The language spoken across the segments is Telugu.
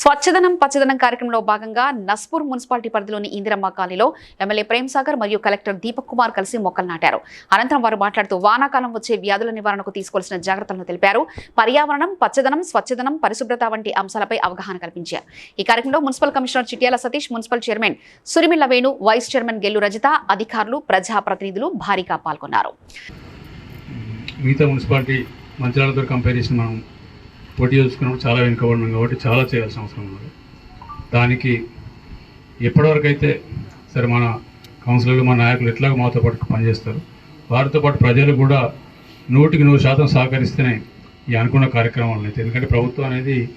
స్వచ్ఛదనం పచ్చదనం కార్యక్రమంలో భాగంగా నస్పూర్ మున్సిపాలిటీ పరిధిలోని ఇందిరమ్మ కాలనీలో ఎమ్మెల్యే ప్రేమ్ సాగర్ మరియు కలెక్టర్ దీపక్ కుమార్ కలిసి మొక్కలు నాటారు. అనంతరం వారు మాట్లాడుతూ వానాకాలం వచ్చే వ్యాధుల నివారణకు తీసుకోవాల్సిన జాగ్రత్తలను తెలిపారు. పర్యావరణం పచ్చదనం స్వచ్ఛదనం పరిశుభ్రత వంటి అంశాలపై అవగాహన కల్పించారు. ఈ కార్యక్రమంలో municipal commissioner Chityala Satish municipal chairman Surimilla Venu vice chairman Gellu Rajitha అధికారులు ప్రజాప్రతినిధులు భారీగా పాల్గొన్నారు. మిగతా మున్సిపాలిటీ మంచిర్యాలతో కంపేర్ చేసిన మనం పోటీ చూసుకున్నప్పుడు చాలా వెనుకబడినాం కాబట్టి చాలా చేయాల్సిన అవసరం ఉన్నది. దానికి ఎప్పటివరకు అయితే సరే మన కౌన్సిలర్లు మన నాయకులు ఎట్లాగో మాతో పాటు పనిచేస్తారు. వారితో పాటు ప్రజలు కూడా నూటికి నూరు శాతం సహకరిస్తేనే ఈ అనుకున్న కార్యక్రమాలు అయితే. ఎందుకంటే ప్రభుత్వం అనేది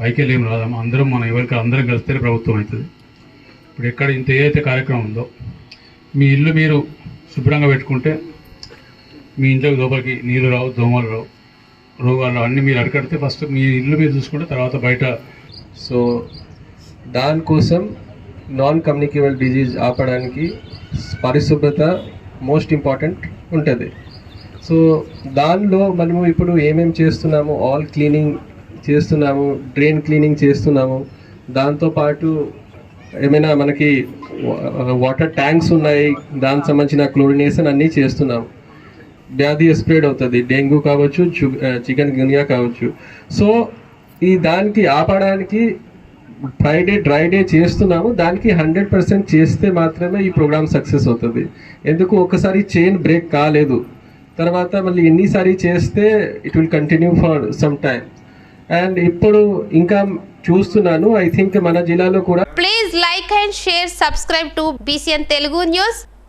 పైకి రాదమ్మా. అందరం మనం ఎవరికి అందరం కలిస్తేనే ప్రభుత్వం అవుతుంది. ఇప్పుడు ఎక్కడ ఇంత ఏదైతే కార్యక్రమం ఉందో మీ ఇల్లు మీరు శుభ్రంగా పెట్టుకుంటే మీ ఇంట్లోకి లోపలికి నీళ్ళు రావు దోమలు రావు. రోగాలు అన్నీ మీరు అడగడితే ఫస్ట్ మీ ఇల్లు మీరు చూసుకుంటే తర్వాత బయట. సో దానికోసం నాన్ కమ్యూనికేబుల్ డిజీజ్ ఆపడానికి పరిశుభ్రత మోస్ట్ ఇంపార్టెంట్ ఉంటుంది. సో దానిలో మనము ఇప్పుడు ఏమేమి చేస్తున్నాము ఆల్ క్లీనింగ్ చేస్తున్నాము డ్రైన్ క్లీనింగ్ చేస్తున్నాము. దాంతోపాటు ఏమైనా మనకి వాటర్ ట్యాంక్స్ ఉన్నాయి దానికి సంబంధించిన క్లోరినేషన్ అన్నీ చేస్తున్నాము. వ్యాధి స్ప్రెడ్ అవుతుంది. డెంగ్యూ కావచ్చు చికెన్ గునియా కావచ్చు. సో ఈ దానికి ఆపడానికి ఫ్రైడే డ్రై డే చేస్తున్నాము. దానికి హండ్రెడ్ పర్సెంట్ చేస్తే మాత్రమే ఈ ప్రోగ్రామ్ సక్సెస్ అవుతుంది. ఎందుకు? ఒకసారి చైన్ బ్రేక్ కాలేదు. తర్వాత మళ్ళీ ఎన్నిసారి చేస్తే it will continue for some time and ఇప్పుడు ఇంకా చూస్తున్నాను. ఐ థింక్ మన జిల్లాలో కూడా please like and share subscribe to BCN Telugu news